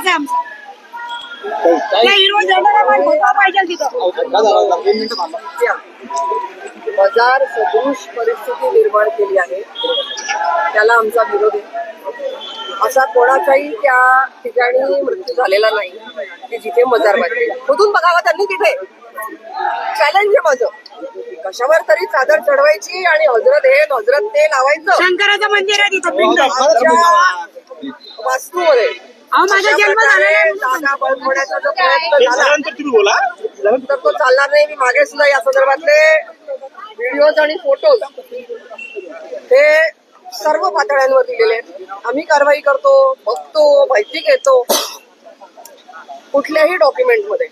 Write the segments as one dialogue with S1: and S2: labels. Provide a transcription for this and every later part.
S1: आहे आमचं. हिरवा पण पोचवा पाहिजे तिथं.
S2: बाजार सदृश परिस्थिती निर्माण केली आहे. त्याला आमचा विरोध आहे. असा कोणाचाही त्या ठिकाणी मृत्यू झालेला नाही की जिथे मजार कुठून बघावा त्यांनी तिथे. चॅलेंज आहे माझं. कशावर तरी चादर चढवायची आणि हजरत हे हजरत ते लावायचं.
S1: शंकराचं मंदिर आहे तिथं पिंड.
S2: वास्तूमध्ये.
S1: माझा जन्म झालेला आहे म्हणून
S2: जागा बळकवण्याचा जो प्रयत्न झाला
S3: झाल्यानंतर तुम्ही बोला.
S2: तर तो चालणार नाही. मी मागे सुद्धा या संदर्भातले व्हिडिओज आणि फोटोज हे सर्व पातळ्यांवर दिलेले आहेत. आम्ही कारवाई करतो बघतो माहिती घेतो कुठल्याही डॉक्युमेंटमध्ये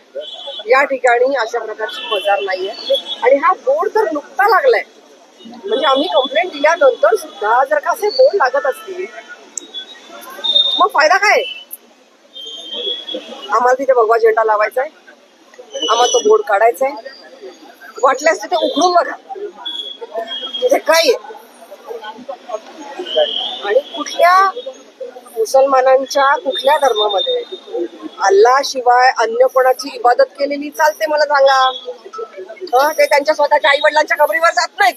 S2: या ठिकाणी अशा प्रकारची मजार नाहीये. आणि हा बोर्ड तर नुकता लागलाय. म्हणजे आम्ही कंप्लेंट दिल्यानंतर सुद्धा जर का असे बोर्ड लागत असतील मग फायदा काय? आम्हाला तिथे भगवा झेंडा लावायचा आहे आम्हाला तो बोर्ड काढायचा आहे वाटल्यास तिथे उघडून बघा. तिथे काय आणि कुठल्या मुसलमानांच्या कुठल्या धर्मामध्ये अल्ला शिवाय अन्य कोणाची इबादत केलेली चालते मला सांगा. ते त्यांच्या स्वतःच्या आई वडिलांच्या कबरीवर जात नाहीत.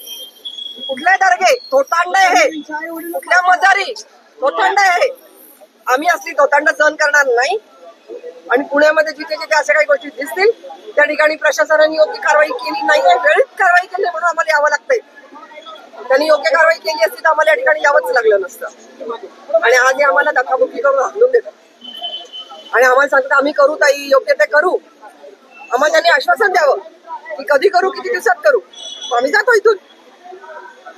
S2: कुठले दर्गे? थोतांड आहे हे. कुठल्या मजारी? थोतांड आहे हे. आम्ही असली थोतांड सहन करणार नाही. आणि पुण्यामध्ये जिथे जिथे अशा काही गोष्टी दिसतील त्या ठिकाणी प्रशासनाने योग्य कारवाई केली नाही वेळीच कारवाई केली म्हणून आम्हाला यावं लागतंय. त्यांनी योग्य कारवाई केली असती तर आम्हाला या ठिकाणी यावंच लागलं नसतं. आणि आज आम्हाला धक्काबुक्की करून हाकलून देतात. आणि आम्हाला सांगतात आम्ही करू ताई योग्य ते करू. आम्हाला त्यांनी आश्वासन द्यावं की कधी करू किती दिवसात करू. आम्ही जातो इथून.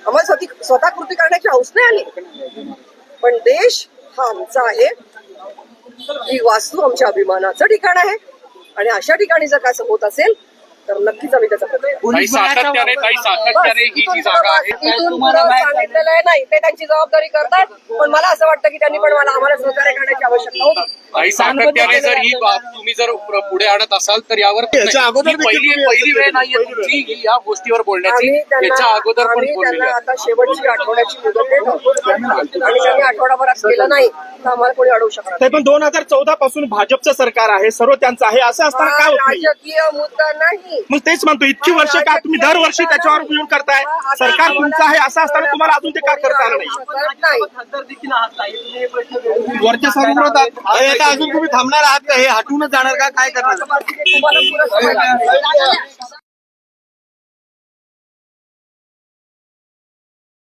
S2: आम्हाला स्वतः कृती करण्याची हौस नाही आली. पण देश हा आमचा आहे. ही वास्तू आमच्या अभिमानाचं ठिकाण आहे. आणि अशा ठिकाणी जर काय होत असेल तर नक्कीच आम्ही त्याचा प्रतिकार
S4: काही सातत्याने काही सातत्याने ही जी जागा आहे
S2: इथून पुढं सांगितलेलं आहे नाही ते त्यांची जबाबदारी करतात पण मला असं वाटतं की त्यांनी पण मला आम्हाला सहकार्य करण्याची आवश्यकता होती.
S4: काही सातत्याने जर ही बाब तुम्ही जर पुढे आणत असाल तर यावर
S3: याच्या अगोदर
S4: ही पहिली पहिली वेळ नाहीये तुमची ही या गोष्टीवर बोलण्याची.
S2: आम्ही त्यांना
S4: अगोदर पण
S2: आम्ही
S4: बोललेली
S2: त्यांना
S4: आहे.
S2: आता शेवटची आठवड्याची मुदत देतो. आणि त्यांनी आठवडाभरात केलं नाही तर आम्हाला कोणी अडवू शकणार
S3: ते पण दोन हजार चौदा पासून भाजपचं सरकार आहे सर्व त्यांचं आहे असं असताना
S2: हा
S3: काय होत नाही?
S2: राजकीय मुद्दा नाही.
S3: मग तेच म्हणतो इतकी वर्ष का तुम्ही दरवर्षी त्याच्यावर उपयोग करताय सरकार तुमचं आहे असं असताना तुम्हाला अजून ते का करता आलं नाही
S2: करत नाही
S3: वरच्या
S5: आता अजून तुम्ही थांबणार आहात का हे हटूनच जाणार का काय करणार